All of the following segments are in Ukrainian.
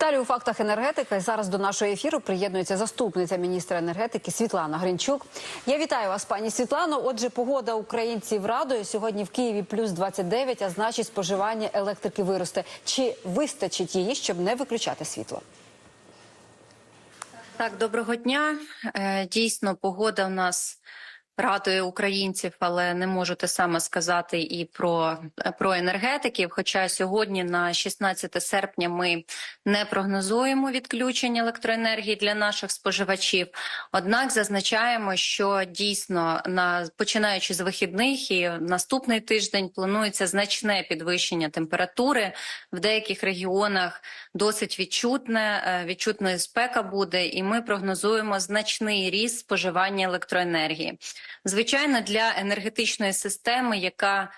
Далі у фактах енергетика зараз до нашого ефіру приєднується заступниця міністра енергетики Світлана Гринчук. Я вітаю вас, пані Світлано. Отже, погода українців радує сьогодні в Києві плюс 29, а значить споживання електрики виросте. Чи вистачить її, щоб не виключати світло? Так, доброго дня. Е, Дійсно, погода у нас радує українців, але не можу те саме сказати і про, про енергетиків. Хоча сьогодні, на 16 серпня, ми не прогнозуємо відключення електроенергії для наших споживачів. Однак зазначаємо, що дійсно на починаючи з вихідних і наступний тиждень планується значне підвищення температури в деяких регіонах. Досить відчутне, е, відчутна спека буде, і ми прогнозуємо значний ріст споживання електроенергії. Звичайно, для енергетичної системи, яка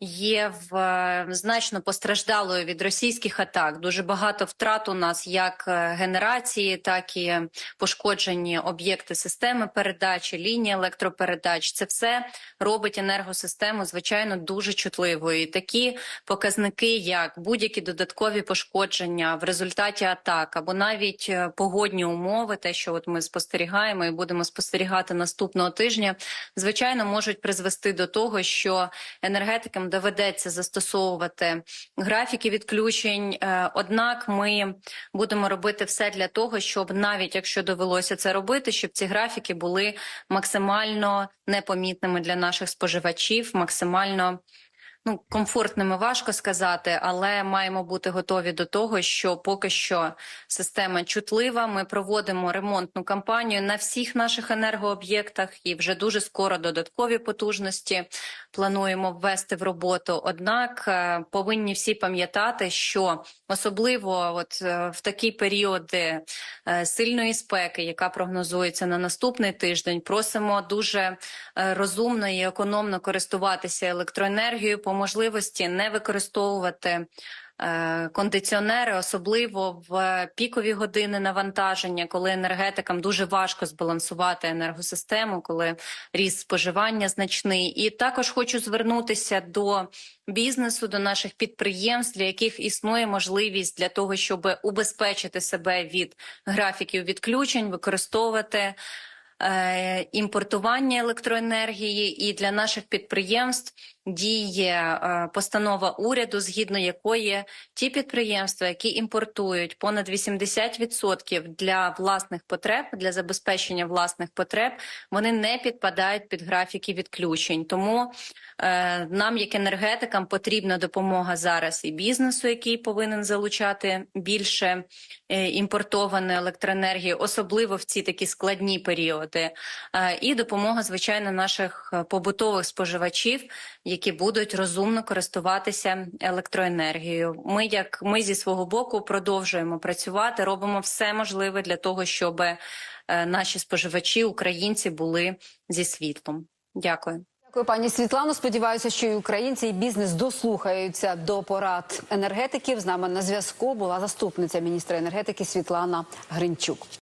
є в е, значно постраждалою від російських атак. Дуже багато втрат у нас як е, генерації, так і пошкоджені об'єкти системи передачі, лінії електропередач. Це все робить енергосистему звичайно дуже чутливою. І такі показники, як будь-які додаткові пошкодження в результаті атак, або навіть е, погодні умови, те, що от ми спостерігаємо і будемо спостерігати наступного тижня, звичайно, можуть призвести до того, що енергетикам доведеться застосовувати графіки відключень. Е, Однак ми будемо робити все для того, щоб навіть якщо довелося це робити, щоб ці графіки були максимально непомітними для наших споживачів, максимально. Ну, комфортними важко сказати, але маємо бути готові до того, що поки що система чутлива. Ми проводимо ремонтну кампанію на всіх наших енергооб'єктах і вже дуже скоро додаткові потужності плануємо ввести в роботу. Однак е, повинні всі пам'ятати, що особливо от е, в такі періоди е, сильної спеки, яка прогнозується на наступний тиждень, просимо дуже розумно і економно користуватися електроенергією, по можливості не використовувати. е, Кондиціонери, особливо в пікові години навантаження, коли енергетикам дуже важко збалансувати енергосистему, коли ріст споживання значний. І також хочу звернутися до бізнесу, до наших підприємств, для яких існує можливість для того, щоб убезпечити себе від графіків відключень, використовувати імпортування електроенергії, і для наших підприємств діє е, постанова уряду, згідно якої ті підприємства, які імпортують понад 80% для власних потреб, для забезпечення власних потреб, вони не підпадають під графіки відключень. Тому е, нам, як енергетикам, потрібна допомога зараз і бізнесу, який повинен залучати більше е, імпортованої електроенергії, особливо в ці такі складні періоди, е, і допомога, звичайно, наших е, побутових споживачів, які будуть розумно користуватися електроенергією. Ми, як ми зі свого боку, продовжуємо працювати, робимо все можливе для того, щоб е, наші споживачі, українці, були зі світлом. Дякую. Дякую, пані Світлано. Сподіваюся, що і українці, і бізнес дослухаються до порад енергетиків. З нами на зв'язку була заступниця міністра енергетики Світлана Гринчук.